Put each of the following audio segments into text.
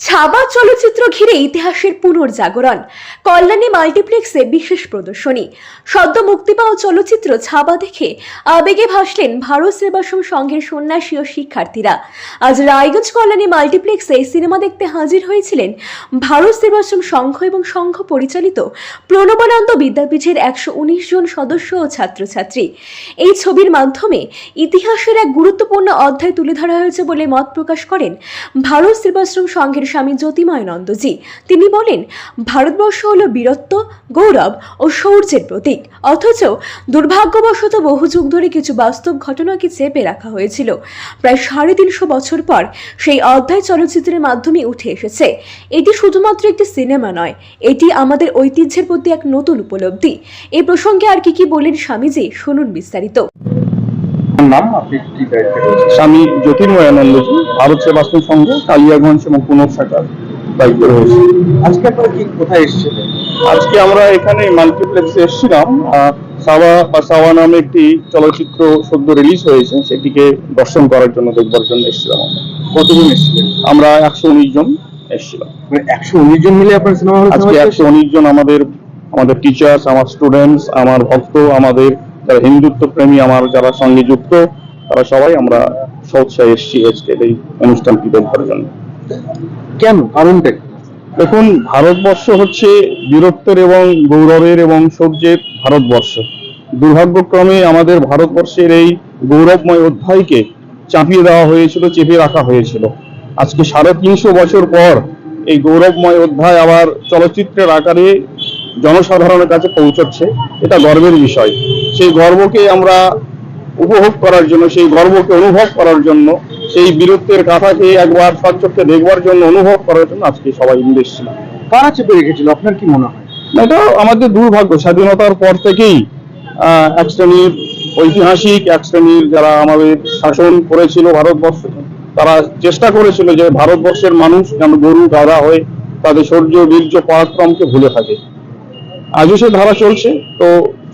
ছাবা চলচ্চিত্র ঘিরে ইতিহাসের পুনর্জাগরণ। কল্যাণী মাল্টিপ্লেক্সে বিশেষ প্রদর্শনী। সদ্য মুক্তি পাওয়া চলচ্চিত্র ছাবা দেখে আবেগে ভাসলেন ভারত সেবাশ্রম সংঘের সন্ন্যাসী ও শিক্ষার্থীরা। আজ রায়গঞ্জ কল্যাণী মাল্টিপ্লেক্সে এই সিনেমা দেখতে হাজির হয়েছিলেন ভারত সেবাশ্রম সংঘ এবং সংঘ পরিচালিত প্রণবানন্দ বিদ্যাপীঠের একশো উনিশ জন সদস্য ও ছাত্রছাত্রী। এই ছবির মাধ্যমে ইতিহাসের এক গুরুত্বপূর্ণ অধ্যায় তুলে ধরা হয়েছে বলে মত প্রকাশ করেন ভারত সেবাশ্রম সংঘের স্বামী জ্যোতিময়ানন্দজি। তিনি বলেন, ভারতবর্ষ হল বীরত্ব, গৌরব ও শৌর্যের প্রতীক। অথচ দুর্ভাগ্যবশত বহু যুগ ধরে কিছু বাস্তব ঘটনাকে চেপে রাখা হয়েছিল। প্রায় সাড়ে তিনশো বছর পর সেই অধ্যায় চলচ্চিত্রের মাধ্যমে উঠে এসেছে। এটি শুধুমাত্র একটি সিনেমা নয়, এটি আমাদের ঐতিহ্যের প্রতি এক নতুন উপলব্ধি। এই প্রসঙ্গে আর কি কি বলেন স্বামীজি, শুনুন বিস্তারিত। নাম? আপনি কি দায়িত্বে রয়েছেন? স্বামী জ্যোতির্ময়ানন্দজি ভারত সেবাশ্রম সংঘ কালিয়াগঞ্জ এবং পুনর শাখার দায়িত্ব রয়েছে। আজকে আপনারা কি কোথায় এসেছিলেন? আজকে আমরা এখানে মাল্টিপ্লেক্সে এসেছিলাম। সাওয়া বা সাওয়া নামে একটি চলচ্চিত্র সদ্য রিলিজ হয়েছে সেটিকে দর্শন করার জন্য দেখবার জন্য এসেছিলাম। কতজন এসেছিলেন? আমরা একশো উনিশ জন এসেছিলাম। মানে একশো উনিশ জন মিলে আপনার সিনেমা হল আজকে একশো উনিশ জন আমাদের আমাদের টিচার্স আমার স্টুডেন্টস আমার ভক্ত আমাদের যারা হিন্দুত্ব প্রেমী আমার যারা সঙ্গে যুক্ত তারা সবাই আমরা সৎসায় এসেছি আজকের এই অনুষ্ঠানটি দেখবার জন্য। কেন? কারণটা দেখুন ভারতবর্ষ হচ্ছে বীরত্বের এবং গৌরবের এবং সৌর্যের ভারতবর্ষ। দুর্ভাগ্যক্রমে আমাদের ভারতবর্ষের এই গৌরবময় অধ্যায়কে চাপিয়ে দেওয়া হয়েছিল চেপে রাখা হয়েছিল। আজকে সাড়ে তিনশো বছর পর এই গৌরবময় অধ্যায় আবার চলচ্চিত্রের আকারে জনসাধারণের কাছে পৌঁছচ্ছে। এটা গর্বের বিষয়। সেই গর্বকে আমরা উপভোগ করার জন্য সেই গর্বকে অনুভব করার জন্য সেই বীরত্বের কথাকে একবার সচক্ষে দেখবার জন্য অনুভব করার জন্য আজকে সবাই মিলে এসেছিলাম। কারা চেপে রেখেছিল আপনার কি মনে হয়? এটা আমাদের দুর্ভাগ্য। স্বাধীনতার পর থেকেই আহ, এক শ্রেণির ঐতিহাসিক এক শ্রেণির যারা আমাদের শাসন করেছিল ভারতবর্ষ তারা চেষ্টা করেছিল যে ভারতবর্ষের মানুষ যেন গরু গাধা হয়ে তাদের শৌর্য বীর্য পরাক্রমকে ভুলে থাকে। আজও সে ধারা চলছে তো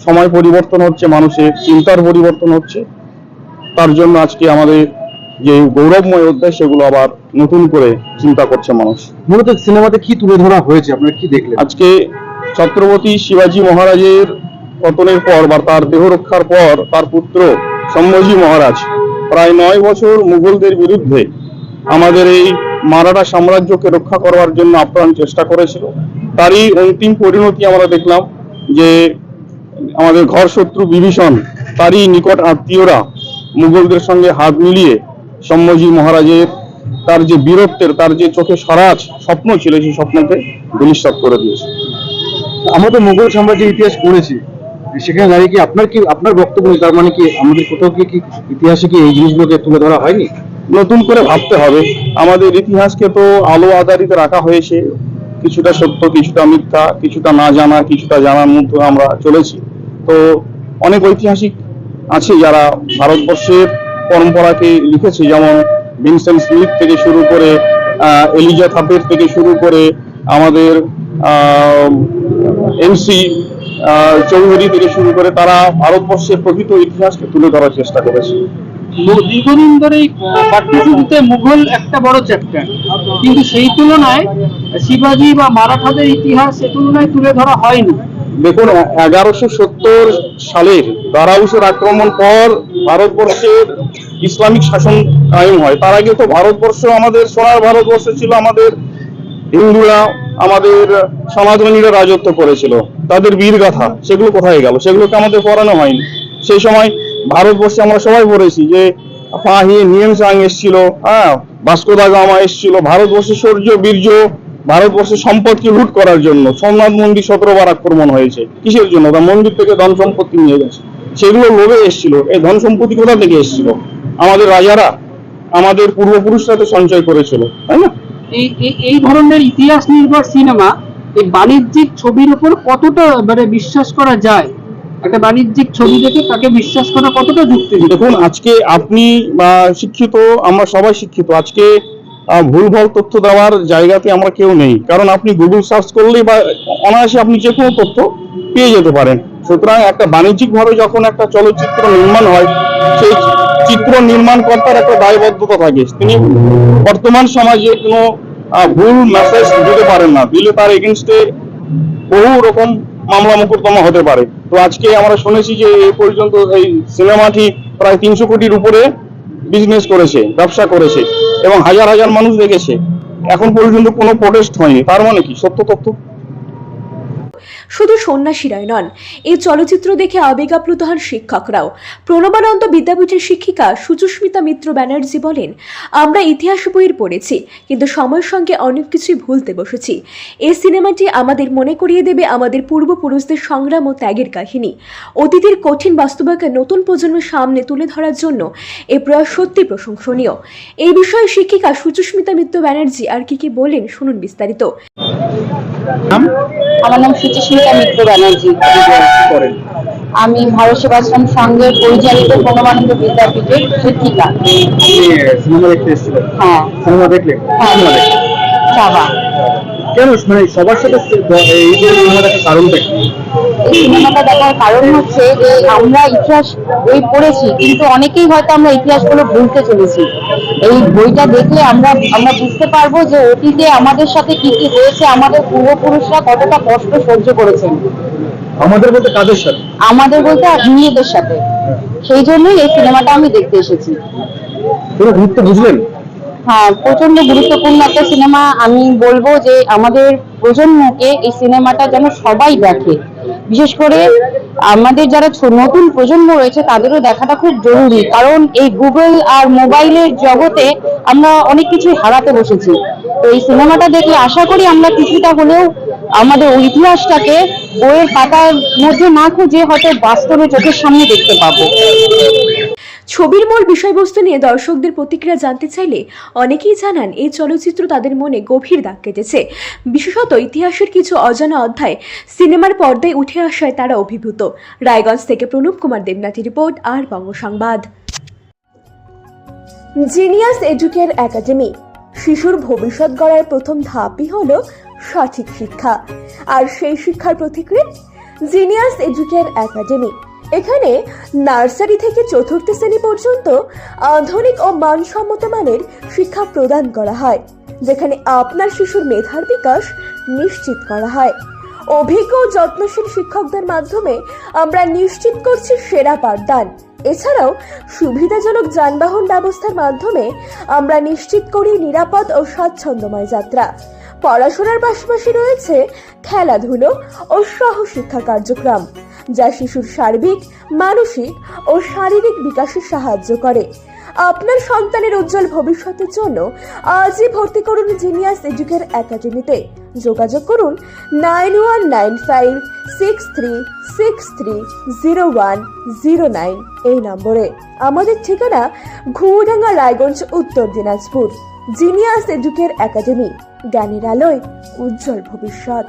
সময় পরিবর্তন হচ্ছে মানুষের চিন্তার পরিবর্তন হচ্ছে। তার জন্য আজকে আমাদের যে গৌরবময় অধ্যায় সেগুলো আবার নতুন করে চিন্তা করছে মানুষ। মূলত সিনেমাতে কি তুলে ধরা হয়েছে? আপনারা কি দেখলেন? আজকে ছত্রপতি শিবাজী মহারাজের পতনের পর বা তার দেহ রক্ষার পর তার পুত্র সম্ভাজি মহারাজ প্রায় নয় বছর মুঘলদের বিরুদ্ধে আমাদের এই মারাঠা সাম্রাজ্যকে রক্ষা করবার জন্য আপ্রাণ চেষ্টা করেছিল। তারই অন্তিম পরিণতি আমরা দেখলাম যে আমাদের ঘর শত্রু বিভীষণ তারই নিকট আত্মীয়রা মুঘলদের সঙ্গে হাত মিলিয়ে সম্ভাজি মহারাজের তার যে বীরত্বের তার যে চোখে স্বরাজ স্বপ্ন ছিল সেই স্বপ্নকে ধূলিসাৎ করে দিয়েছে। আমরা তো মুঘল সাম্রাজ্যের ইতিহাস পড়েছি। সেখানে দাঁড়িয়ে কি আপনার কি আপনার বক্তব্য তার মানে কি আমাদের কোথাও কি কি ইতিহাসে কি এই জিনিসগুলোকে তুলে ধরা হয়নি? নতুন করে ভাবতে হবে। আমাদের ইতিহাসকে তো আলো আধারিত রাখা হয়েছে। কিছুটা সত্য, কিছুটা মিথ্যা, কিছুটা না জানা, কিছুটা জানার মধ্যে আমরা চলেছি। তো অনেক ঐতিহাসিক আছে যারা ভারতবর্ষের পরম্পরাকে লিখেছে, যেমন ভিনসেন্ট স্মিথ থেকে শুরু করে এলিজা থাপের থেকে শুরু করে আমাদের এমসি চৌধুরী থেকে শুরু করে তারা ভারতবর্ষের প্রকৃত ইতিহাসকে তুলে ধরার চেষ্টা করেছে। দীর্ঘদিন ধরে পাঠ্যপুস্তকে মুঘল একটা বড় চ্যাপ্টার কিন্তু সেই তুলনায় শিবাজি বা মারাঠাদের ইতিহাস সে তুলনায় তুলে ধরা হয়নি। দেখুন এগারোশো সত্তর সালের দারাউসের আক্রমণ পর ভারতবর্ষের ইসলামিক শাসন কায়েম হয়। তার আগে তো ভারতবর্ষ আমাদের, সোনার ভারতবর্ষ ছিল আমাদের, হিন্দুরা আমাদের সনাতনীরা রাজত্ব করেছিল। তাদের বীরগাথা, সেগুলো কোথায় গেল? সেগুলোকে আমাদের পড়ানো হয়নি। সেই সময় ভারতবর্ষে আমরা সবাই পড়েছি যে পাহি নিয়ম সাং এসছিল হ্যাঁ? ভাস্কো দা গামা এসছিল। ভারতবর্ষের শৌর্য, বীর্য ভারতবর্ষের সম্পদকে লুট করার জন্য সোমনাথ মন্দির সতেরোবার আক্রমণ হয়েছে। কিসের জন্য? তা মন্দির থেকে ধন সম্পত্তি নিয়ে গেছে। সেগুলো লোভে এসছিল। এই ধন সম্পত্তি কোথা থেকে এসছিল? আমাদের রাজারা আমাদের পূর্বপুরুষরা তো সঞ্চয় করেছিল, তাই না? এই- এই ধরনের ইতিহাস নির্ভর সিনেমা, এই বাণিজ্যিক ছবির উপর কতটা মানে বিশ্বাস করা যায়? একটা বাণিজ্যিক ছবি দেখে তাকে বিশ্বাস করা কতটা যুক্তি দেখুন, আজকে আপনি শিক্ষিত, আমরা সবাই শিক্ষিত। আজকে ভুলভাল তথ্য দেওয়ার জায়গাতে আমরা কেউ নেই। কারণ আপনি গুগল সার্চ করলেই বা অনায়াসে আপনি যে কোনো তথ্য পেয়ে যেতে পারেন। সুতরাং একটা বাণিজ্যিক ভাবে যখন একটা চলচ্চিত্র নির্মাণ হয়, সেই চিত্র নির্মাণ কর্তার একটা দায়বদ্ধতা থাকে। তিনি বর্তমান সমাজে কোনো ভুল মেসেজ দিতে পারেন না। দিলে তার এগেনস্টে বহু রকম মামলা মুকুরতম হতে পারে। তো আজকে আমরা শুনেছি যে এই পর্যন্ত এই সিনেমাটি প্রায় তিনশো কোটির উপরে বিজনেস করেছে, ব্যবসা করেছে এবং হাজার হাজার মানুষ দেখেছে। এখন পর্যন্ত কোনো প্রোটেস্ট হয়নি। তার মানে কি? সত্য তথ্য? শুধু সন্ন্যাসীরাই নন এই চলচ্চিত্র দেখে আবেগ আপ্লুত হন শিক্ষকরাও। প্রণবানন্দ বিদ্যাপীঠের শিক্ষিকা সুচস্মিতা মিত্র ব্যানার্জি বলেন, আমরা ইতিহাস বইয়ের পড়েছি, কিন্তু সময়ের সঙ্গে অনেক কিছুই ভুলতে বসেছি। এই সিনেমাটি আমাদের মনে করিয়ে দেবে আমাদের পূর্বপুরুষদের সংগ্রাম ও ত্যাগের কাহিনী। অতীতের কঠিন বাস্তবকে নতুন প্রজন্মের সামনে তুলে ধরার জন্য এ প্রয়াস সত্যি প্রশংসনীয়। এই বিষয়ে শিক্ষিকা সুচস্মিতা মিত্র ব্যানার্জি আর কি কি বলেন, শুনুন বিস্তারিত। আমার নাম সুচিস্মিতা মিত্র ব্যানার্জি। করেন। আমি ভারত সেবাশ্রম সংঘের পরিচালিত প্রণবানন্দ বিদ্যাপীঠের শিক্ষিকা সিনেমা দেখতে এসেছিলেন? হ্যাঁ। সিনেমা হ্যাঁ। সিনেমা কেন মানে সবার সাথে এই যে সিনেমা কারণটা কি? এই সিনেমাটা দেখার কারণ হচ্ছে যে আমরা ইতিহাস বই পড়েছি কিন্তু অনেকেই হয়তো আমরা ইতিহাসগুলো ভুলতে চলেছি। এই বইটা দেখলে আমরা আমরা বুঝতে পারব যে অতীতে আমাদের সাথে কি কি হয়েছে আমাদের পূর্বপুরুষরা কতটা কষ্ট সহ্য করেছেন। আমাদের বলতে কাদের সাথে? আমাদের বলতে নিজেদের সাথে। সেই জন্যই এই সিনেমাটা আমি দেখতে এসেছি। পুরো গুরুত্ব বুঝলেন? হ্যাঁ প্রচণ্ড গুরুত্বপূর্ণ একটা সিনেমা। আমি বলব যে আমাদের প্রজন্মকে এই সিনেমাটা যেন সবাই দেখে। বিশেষ করে আমাদের যারা নতুন প্রজন্ম রয়েছে, তাদেরও দেখাটা খুব জরুরি। কারণ এই গুগল আর মোবাইলের জগতে আমরা অনেক কিছু হারাতে বসেছি। তো এই সিনেমাটা দেখলে আশা করি আমরা কিছুটা হলেও আমাদের ইতিহাসটাকে বইয়ের পাতার মধ্যে না খুঁজে হয়তো বাস্তবে চোখের সামনে দেখতে পাবো। ছবির মূল বিষয়বস্তু নিয়ে দর্শকদের প্রতিক্রিয়া জানতে চাইলে অনেকেই জানান এই চলচ্চিত্র তাদের মনে গভীর দাগ কেটেছে। বিশেষত ইতিহাসের কিছু অজানা অধ্যায় সিনেমার পর্দায় উঠে আসায় তারা অভিভূত। রায়গঞ্জ থেকে প্রণব কুমার দেবনাথী রিপোর্ট, আর Banga Sangbad Genius Educare academy, শিশুর ভবিষ্যৎ গড়ার প্রথম ধাপই হল সঠিক শিক্ষা। আর সেই শিক্ষার প্রতিক্রিয়া জিনিয়াস এডুকের একাডেমি এখানে নার্সারি থেকে চতুর্থ শ্রেণি পর্যন্ত আধুনিক ও মানসম্মত মানের শিক্ষা প্রদান করা হয়, যেখানে আপনার শিশুর মেধার বিকাশ নিশ্চিত করা হয়। অভিজ্ঞ ও যত্নশীল শিক্ষকদের মাধ্যমে আমরা নিশ্চিত করছি সেরা পাঠদান। এছাড়াও সুবিধাজনক যানবাহন ব্যবস্থার মাধ্যমে আমরা নিশ্চিত করি নিরাপদ ও স্বাচ্ছন্দ্যময় যাত্রা। পড়াশোনার পাশাপাশি রয়েছে খেলাধুলো ও সহশিক্ষা কার্যক্রম, যা শিশুর সার্বিক, মানসিক ও শারীরিক বিকাশে সাহায্য করে। আপনার সন্তানের উজ্জ্বল ভবিষ্যতের জন্য আজই ভর্তি করুন জিনিয়াস এডুকের একাডেমিতে। যোগাযোগ করুন nine one nine five six three six three zero one zero nine এই নম্বরে। আমাদের ঠিকানা ঘুমডাঙ্গা রায়গঞ্জ, উত্তর দিনাজপুর। জিনিয়াস এডুকের একাডেমি জ্ঞানের আলোয় উজ্জ্বল ভবিষ্যৎ।